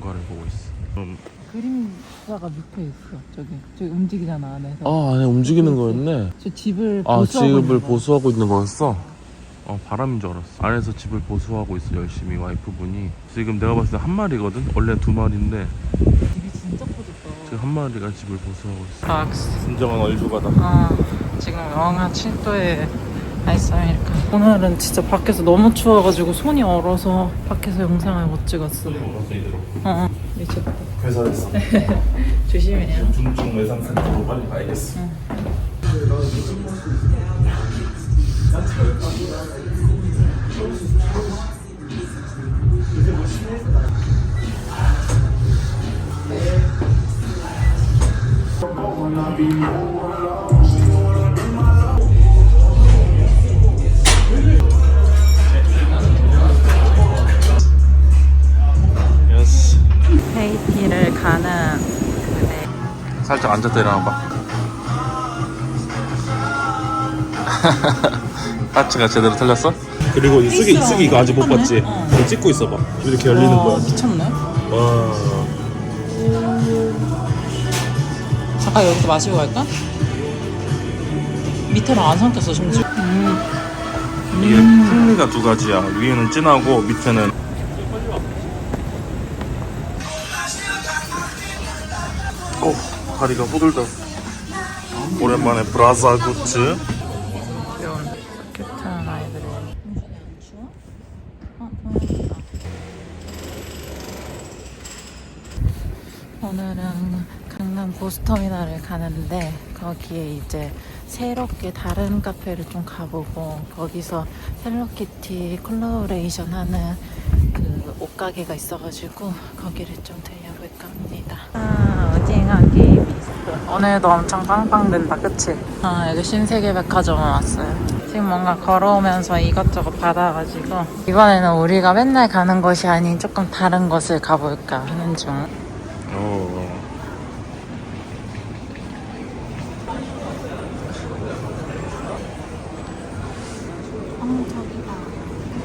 경과를 보고 있어. 좀 그림자가 밑에 있어. 저기 저기 움직이잖아 안에서. 아, 안에 움직이는 거였네. 저 집을 아, 보수하고 집을 있는. 보수하고 있는 거였어? 어, 바람인 줄 알았어. 안에서 집을 보수하고 있어, 열심히 와이프분이. 지금 내가 봤을 때 한 마리거든? 원래 두 마리인데, 집이 진짜 커졌다. 지금 한 마리가 집을 보수하고 있어. 박스. 진정한 얼주가다. 아 지금 영하 7도에 아이스 아메리카. 오늘은 진짜 밖에서 너무 추워가지고 손이 얼어서 밖에서 영상을 못 찍었어. 어, 어. 미쳤다. 회사에서. 조심해요. 중증 외상센터로 빨리 가야겠어. 예 가는 그대. 살짝 앉았다 일어나봐. 파츠가 제대로 틀렸어? 그리고 이 쓰기, 쓰기 이거 아직 못 봤지? 어. 이거 찍고 있어봐. 이렇게 열리는 와, 거야. 미쳤네. 와. 잠깐 여기서 마시고 갈까? 밑에랑 안 삼켰어 심지어. 음. 이게 풍미가 두 가지야. 위에는 진하고 밑에는 다리가 후들다. 오랜만에 브라자 굿즈. 오늘은 강남 고스터미널을 가는데 거기에 이제 새롭게 다른 카페를 좀 가보고 거기서 헬로키티 콜라보레이션 하는 그 옷가게가 있어가지고 거기를 좀들려볼까 합니다. 아, 오징어 게임 있어. 오늘도 엄청 빵빵된다, 그치? 아, 여기 신세계백화점에 왔어요. 지금 뭔가 걸어오면서 이것저것 받아가지고 이번에는 우리가 맨날 가는 곳이 아닌 조금 다른 곳을 가볼까 하는 중. 어.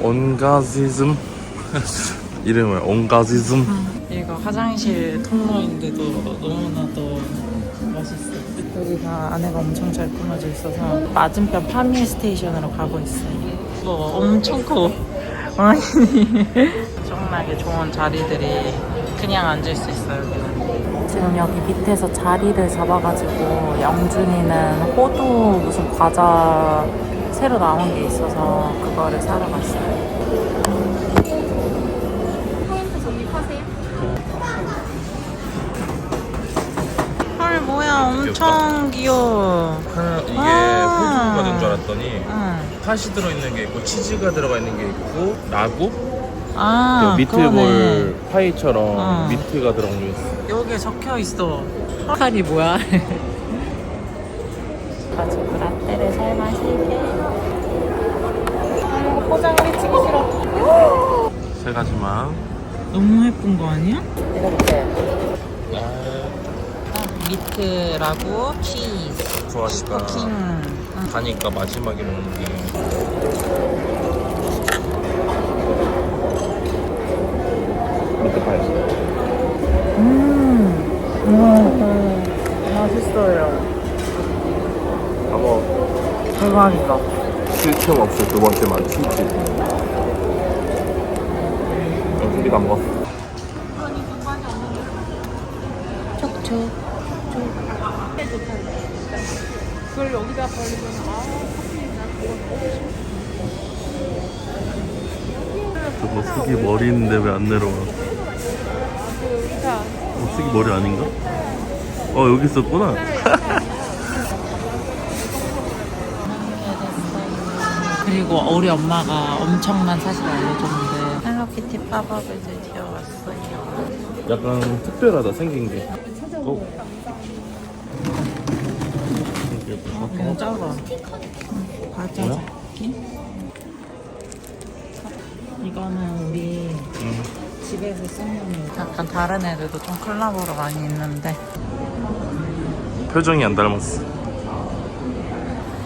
온가지즘 이름은 온가지즘 이거 화장실 통로인데도 너무나도 멋있어. 여기가 안에가 엄청 잘 꾸며져 있어서 맞은편 파미 스테이션으로 가고 있어요. 이거 엄청 커. 아니 엄청나게 좋은 자리들이 그냥 앉을 수 있어요. 여기는. 지금 여기 밑에서 자리를 잡아가지고 영준이는 호두 무슨 과자 새로 나온 게 있어서 그거를 사러 갔어요. 뭐야 엄청 귀여워. 이게 아. 폴드가 된줄 알았더니 응. 팥이 들어있는 게 있고 치즈가 들어가 있는 게 있고 라구 아그 그러네. 미트볼 파이처럼 어. 미트가 들어간 게 있어 여기에 적혀 있어. 칼이 뭐야? 가지고 라떼를 잘 마실게. 아, 포장을 해치기 싫어. 세 가지만 너무 예쁜 거 아니야? 이렇게 아, 미트라고 치즈, 좋아하니까 킹. 응. 가니까 마지막에 먹는 게 미트파이 음, 음, 맛있어요. 다 먹어 대박이다. 쉴틈 없이 두 번째 만 치즈 여기 다 먹어 저거 숙이 머리 있는데 왜 안 내려와 어, 숙이 머리 아닌가? 어 여기 있었구나 그리고 우리 엄마가 엄청난 사실을 알려줬는데 헬로키티 팝업을 드디어 왔어요. 약간 특별하다 생긴 게 어? 그냥 작아. 과자 뭐야? 잡기. 이거는 우리 음. 집에서 쓰는 약간 다른 애들도 좀 콜라보로 많이 있는데 표정이 안 닮았어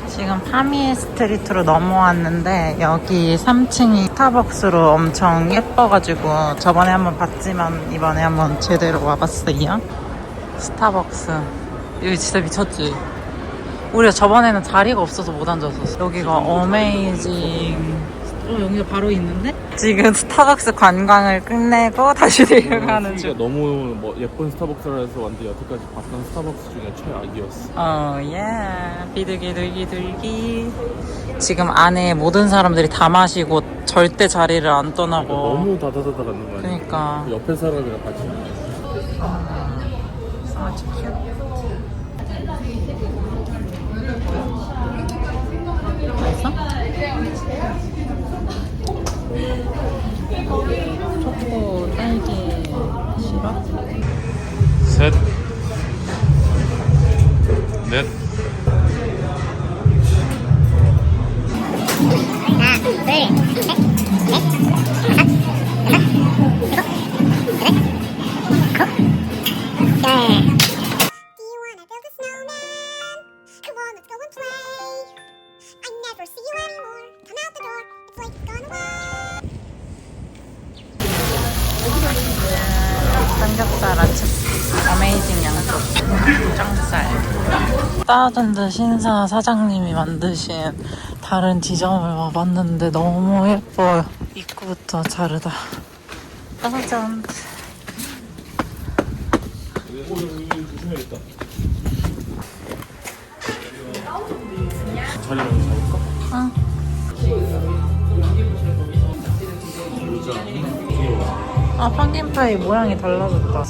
지금 파미에 스트리트로 넘어왔는데 여기 3층이 스타벅스로 엄청 예뻐가지고 저번에 한번 봤지만 이번에 한번 제대로 와봤어요. 스타벅스 여기 진짜 미쳤지? 우리가 저번에는 자리가 없어서 못 앉았었어. 여기가 어메이징. 어, 여기가 바로 있는데? 지금 스타벅스 관광을 끝내고 다시 내려가는 중. 너무 뭐 예쁜 스타벅스라서 완전 여태까지 봤던 스타벅스 중에 최악이었어. 어, 예. 비둘기둘기둘기. 지금 안에 모든 사람들이 다 마시고 절대 자리를 안 떠나고. 너무 다다다다 가는 거 아니야? 그러니까. 옆에 사람이랑 같이 아, 저귀여워. 맛있어? 초코 딸기 시럽? 셋, 넷. Do 따준드 신사 사장님이 만드신 다른 지점을 와봤는데 너무 예뻐요 입구부터 자르다? 응. 아 팡긴파이 모양이 달라졌다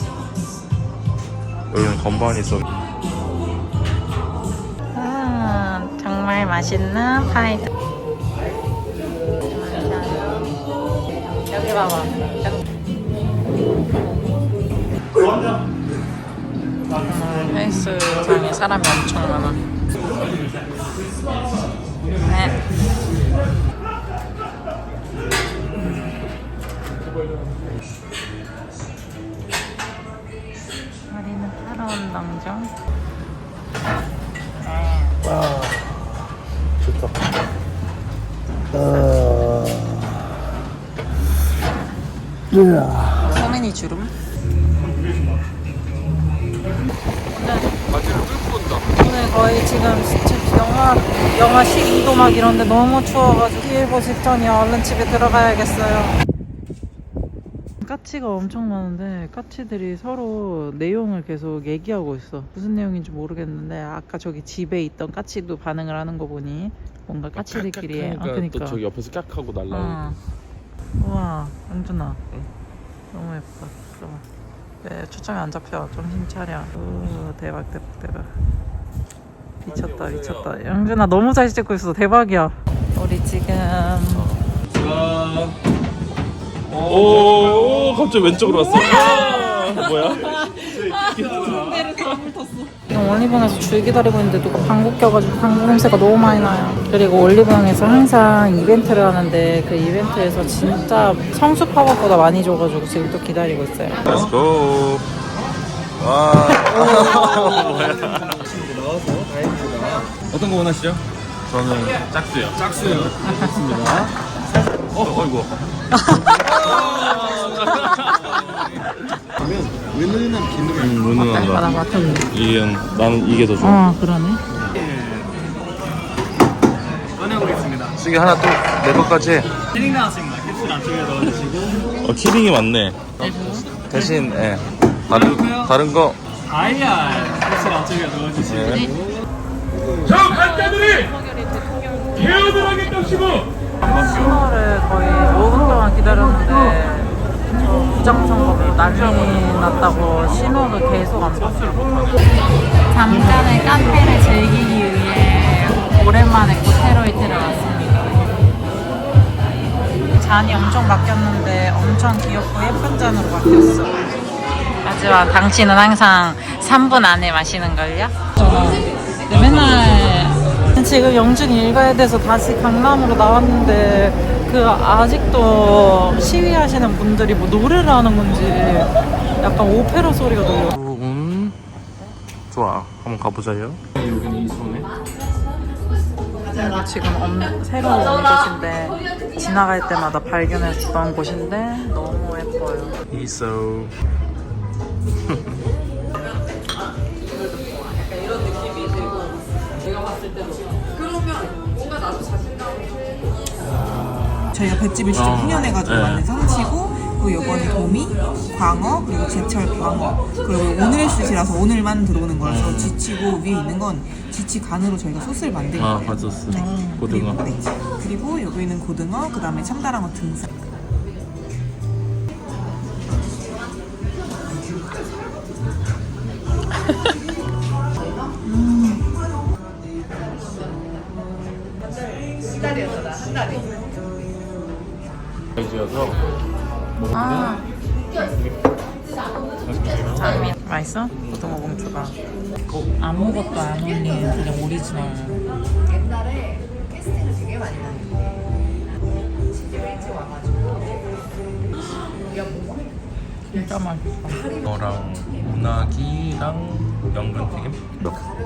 여기는 건반이 있어. 정말 맛있는 파이 여기 봐봐. 음, 헬스장에 사람이 엄청 많아. 네. 우리는 운동 중좋 주름 끌고 온다. 오늘 거의 지금 지- 영하 영하 12도 막 이런데 너무 추워가지고 일보 직전이야 얼른 집에 들어가야겠어요. 까치가 엄청 많은데 까치들이 서로 내용을 계속 얘기하고 있어. 무슨 내용인지 모르겠는데 아까 저기 집에 있던 까치도 반응을 하는 거 보니 뭔가 까치들끼리 해. 아, 그러니까. 또 저기 옆에서 깍 하고 날라. 어. 우와, 영준아. 너무 예뻐. 잠깐만. 왜 초점이 안 잡혀? 정신 차려. 오, 대박, 대박, 대박. 미쳤다, 미쳤다. 영준아, 너무 잘 찍고 있어. 대박이야. 우리 지금 오, 오, 갑자기 왼쪽으로 왔어. 아, 뭐야? 지금 올리브영에서 줄 기다리고 있는데 누가 방구 껴가지고 방구 냄새가 너무 많이 나요. 그리고 올리브영에서 항상 이벤트를 하는데 그 이벤트에서 진짜 성수 팝업보다 많이 줘가지고 지금 또 기다리고 있어요. Let's go. 와. 어떤 거 원하시죠? 저는 짝수요. 짝수요. 좋습니다. 어, 어이구. 긴 눈이 음, 난다. 맡았네. 이게 나는 이게 더 좋아. 어, 그러네. 꺼내보겠습니다. 쓰기 하나 또 내 것까지. 키링 나왔습니다. 캡슐 안쪽에 넣어주시고 어, 키링이 많네. 대신 예. 다른 다른 거 IR 캡슐 안쪽에 넣어주시고 예. 저 간자들이 개어들하게 덕시고 신호를 거의 5분 동안 기다렸는데 저 부정선거로 난리 났다고 신호를 계속 안 봤어요. 잠깐의 카페를 즐기기 위해 오랜만에 고테로이트를 왔습니다. 잔이 엄청 바뀌었는데 엄청 귀엽고 예쁜 잔으로 바뀌었어. 하지만 당신은 항상 3분 안에 마시는걸요? 네, 맨날 지금 영준이 일가에 대해서 다시 강남으로 나왔는데 그 아직도 시위하시는 분들이 뭐 노래를 하는 건지 약간 오페라 소리가 들려. 음. 좋아. 한번 가보자요. 여기는 이 손에 지금 엄, 새로 온 곳인데 지나갈 때마다 발견했던 곳인데 너무 예뻐요. 이소. 저희가 볏집을 직접 어. 훈연해가지고 네. 만든 상치고 그리고 요번에 도미, 광어, 그리고 제철 광어 그리고 오늘 숯이라서 오늘만 들어오는 거라서 음. 지치고 위에 있는 건 지치 간으로 저희가 소스를 만든 아 거예요 봤었어. 네. 고등어. 그리고, 네. 그리고 여기는 고등어, 그 다음에 참다랑어 등살 사이즈여서 아. 맛있어? 고등어 공주가 아무것도 안 올린 그냥 오리지널 진짜 맛있어 너랑 운하기랑 연근튀김?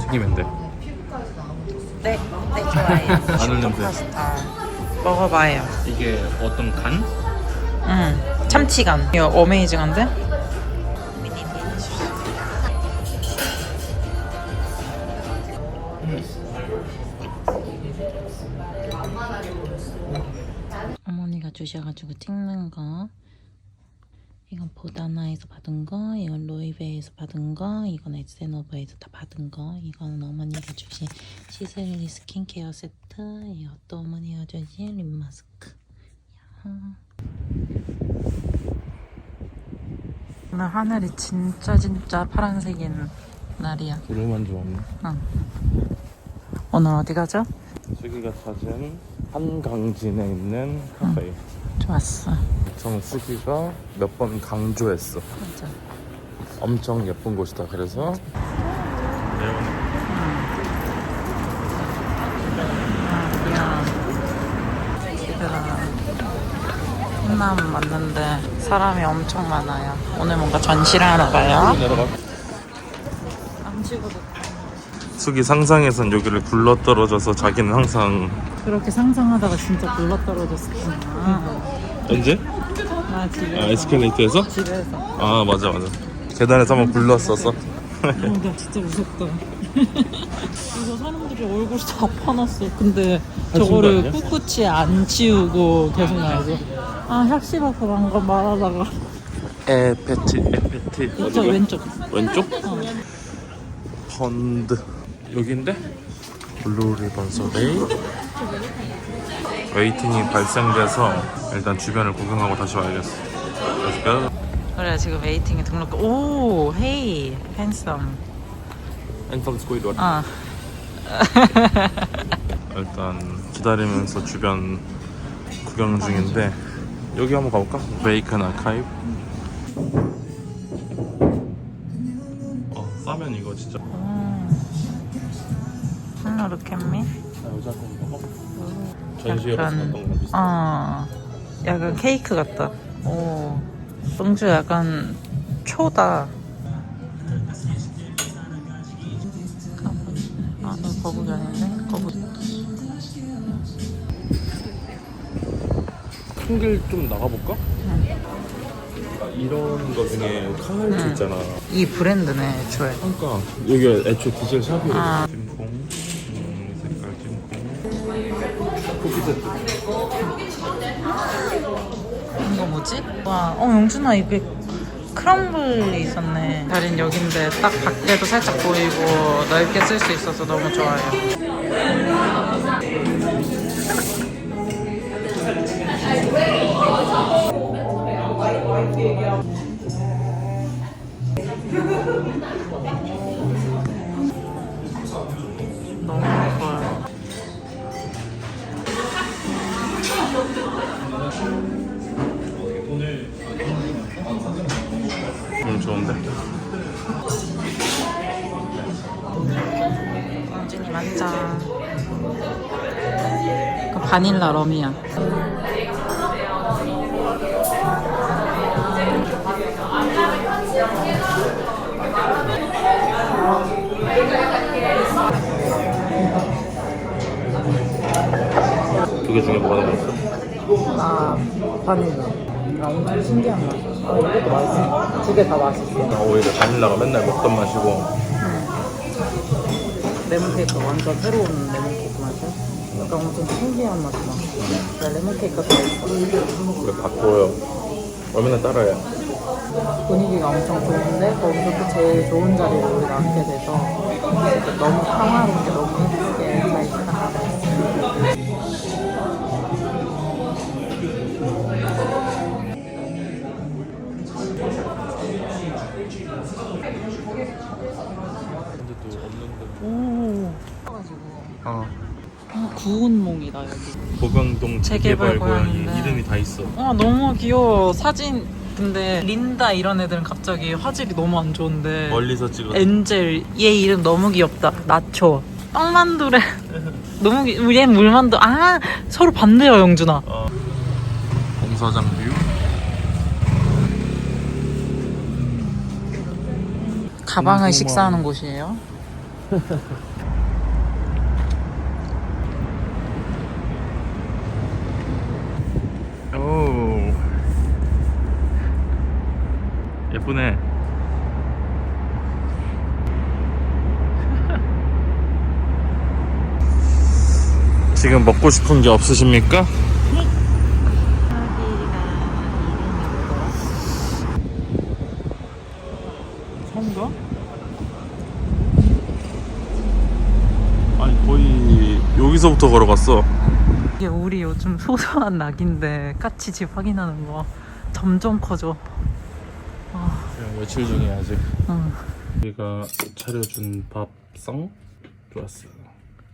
튀김면 돼. 네, 네 마늘 냄새. 파스타 먹어봐요 이게 어떤 간? 응 참치간 이거 어메이징한데? 어머니가 주셔가지고 찍는 거 이건 보다나에서 받은 거 이건 로이베에서 받은 거 이건 엑세노바에서 다 받은 거 이거는 어머니가 주신 시스리 스킨케어 세트 이것도 어머니가 주신 립 마스크 야. 오늘 하늘이 진짜 진짜 파란색인 날이야 구름만 좀 없네. 오늘 어디 가죠? 수기가 찾은 한강진에 있는 카페. 좋았어 엄청 수기가 몇 번 강조했어. 맞아. 엄청 예쁜 곳이다. 그래서 그냥 얘들아. 한남 왔는데 사람이 엄청 많아요. 오늘 뭔가 전시를 하러 가요? 내려가. 안 찍어도 수기 상상에선 여기를 굴러 떨어져서 자기는 항상 그렇게 상상하다가 진짜 굴러 떨어졌었구나. 언제? 나 집에서 아, 에스컬레이터에서? 집에서 아 맞아 맞아. 계단에서 한번 굴렀었어. 어, 나 진짜 무섭다 이거 사람들이 얼굴 다 파놨어 근데 거 저거를? 꿋꿋이 안 치우고 계속 나야지 아 그런 거 말하다가 에페티 에페티. 이쪽 어디가? 왼쪽 왼쪽? 어. 펀드 여기인데? 블루 리본 소데이 웨이팅이 발생돼서 일단 주변을 구경하고 다시 와야겠어. Let's go. 그래 지금 웨이팅에 등록 오 헤이 핸섬 엔성 스코이드 아 일단 기다리면서 주변 구경 중인데 여기 한번 가볼까? 베이컨 아카이브 어 싸면 이거 진짜. 하나 루켓미? 여자 거 먹어? 전시회에서 약간- 봤던 거랑 비슷해. 어 약간 케이크 같다 오 성주 약간 초다 아, 너 거북이 아닌데? 거북이. 큰길좀 나가볼까? 이런 거 중에 카라이트 있잖아 이 브랜드네, 애초에. 그러니까 여기 애초에 디젤 샵이래 아. 뭐지? 와, 어, 영준아, 이게 크럼블이 있었네. 다린 여긴데 딱 밖에도 살짝 보이고 넓게 쓸 수 있어서 너무 좋아요. 바닐라 럼이야. 두 개 중에 뭐가 아, 아, 더 맛있어? 아 바닐라. 아 엄청 신기한 맛. 아 이것도 맛있어. 두 개 다 맛있어. 아, 오히려 바닐라가 맨날 먹던 맛이고. 레몬 케이크 완전 새로운 레몬 약간 엄청 신기한 맛이 나. 나 레몬 케이크 좋아했어. 그래 바꿔요 얼마나 따라해 분위기가 엄청 좋은데 거기서 또 제일 좋은 자리를 우리가 앉게 돼서 너무 평화롭게 너무 예쁘게 잘 지나가고 있어요. 오. 어 아, 구운 몽이다 여기. 보강동 재개발 재개발 고양이. 이름이 다 있어. 아 너무 귀여워. 사진. 근데 린다 이런 애들은 갑자기 화질이 너무 안 좋은데. 멀리서 찍어 엔젤. 얘 이름 너무 귀엽다. 나초. 빵만두래. 너무 귀... 얘 물만두. 아 서로 반대야 영준아. 어. 공사장 뷰. 가방을 식사하는 곳이에요 예쁘네 지금 먹고 싶은 게 없으십니까? 성가? 아니 거의 여기서부터 걸어갔어 이게 우리 요즘 소소한 낙인데 까치 집 확인하는 거 점점 커져 며칠 중에 아직. 응. 우리가 차려준 밥성 좋았어